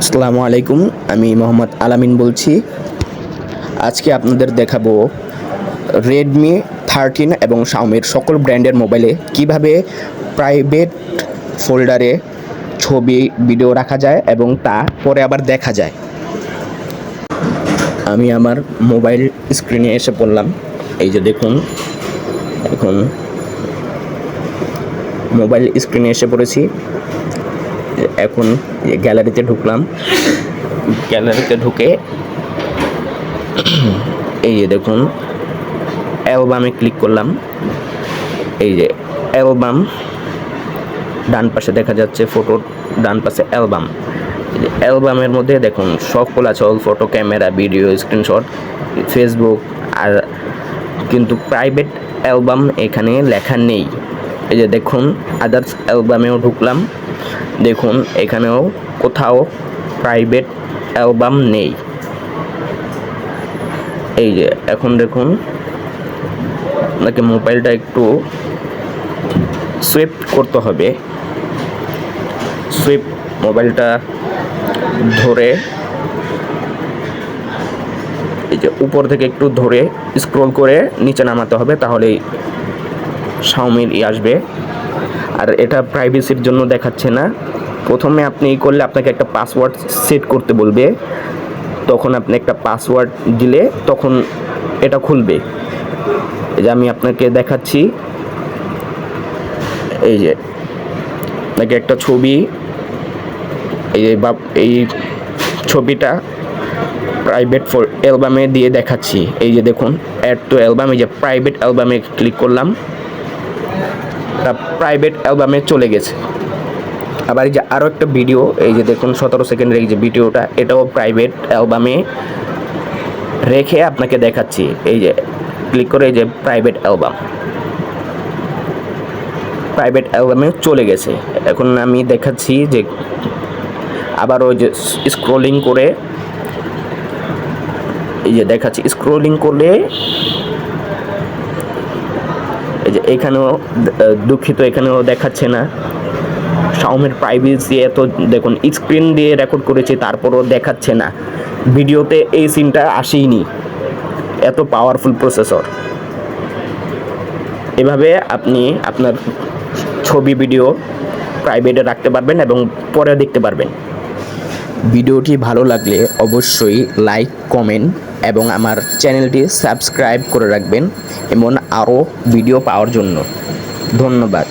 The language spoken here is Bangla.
আসসালামু আলাইকুম, আমি মোহাম্মদ আলামিন বলছি। আজকে আপনাদের দেখাবো রেডমি থার্টিন এবং শাওমির সকল ব্র্যান্ডের মোবাইলে কীভাবে প্রাইভেট ফোল্ডারে ছবি ভিডিও রাখা যায় এবং তা পরে আবার দেখা যায়। আমি আমার মোবাইল স্ক্রিনে এসে পড়লাম। এই যে দেখুন, এখন মোবাইল স্ক্রিনে এসে পড়েছি। এখন গ্যালারিতে ঢুকলাম। গ্যালারিতে ঢুকে এই যে দেখুন, অ্যালবামে ক্লিক করলাম। এই যে অ্যালবাম, ডান পাশে দেখা যাচ্ছে ফটোর, ডান পাশে অ্যালবাম। অ্যালবামের মধ্যে দেখুন সকল আছে all photo, camera, video, screenshot, Facebook, আর কিন্তু প্রাইভেট অ্যালবাম এখানে লেখা নেই। এই যে দেখুন আদার্স অ্যালবামেও ঢুকলাম। দেখুন, এখানেও কোথাও প্রাইভেট অ্যালবাম নেই। এই যে, এখন দেখুন আপনাকে মোবাইলটা একটু সুইপ করতে হবে। সুইপ মোবাইলটা ধরে, এই যে উপর থেকে একটু ধরে স্ক্রল করে নিচে নামাতে হবে, তাহলেই শাওমির ই আসবে। আর এটা প্রাইভেসির জন্য দেখাচ্ছে না। প্রথমে আপনি ই করলে আপনাকে একটা পাসওয়ার্ড সেট করতে বলবে। তখন আপনি একটা পাসওয়ার্ড দিলে তখন এটা খুলবে। এই যে আমি আপনাকে দেখাচ্ছি। এই যে আপনাকে একটা ছবি, এই যে বা, এই ছবিটা প্রাইভেট ফর অ্যালবামে দিয়ে দেখাচ্ছি। এই যে দেখুন অ্যাড টু অ্যালবাম এই যে প্রাইভেট অ্যালবামে ক্লিক করলাম। তা প্রাইভেট অ্যালবামে চলে গেছে। আবার এই যে আরও একটা ভিডিও এই যে দেখুন সতেরো সেকেন্ডের এই যে ভিডিওটা এটাও প্রাইভেট অ্যালবামে রেখে আপনাকে দেখাচ্ছি। এই যে ক্লিক করে এই যে প্রাইভেট অ্যালবাম প্রাইভেট অ্যালবামে চলে গেছে। এখন আমি দেখাচ্ছি যে আবার ওই যে স্ক্রোলিং করে, এই যে দেখাচ্ছি স্ক্রোলিং করলে যে এখানেও দুঃখিত, এখানেও দেখাচ্ছে না। শাওমির প্রাইভেসি এত দেখুন স্ক্রিন দিয়ে রেকর্ড করেছি, তারপরও দেখাচ্ছে না। ভিডিওতে এই সিনটা আসেইনি। এত পাওয়ারফুল প্রসেসর এভাবে আপনি আপনার ছবি ভিডিও প্রাইভেটে রাখতে পারবেন এবং পরে দেখতে পারবেন। ভিডিওটি ভালো লাগলে অবশ্যই লাইক, কমেন্ট এবং আমার চ্যানেলটি সাবস্ক্রাইব করে রাখবেন এমন আরও ভিডিও পাওয়ার জন্য। ধন্যবাদ।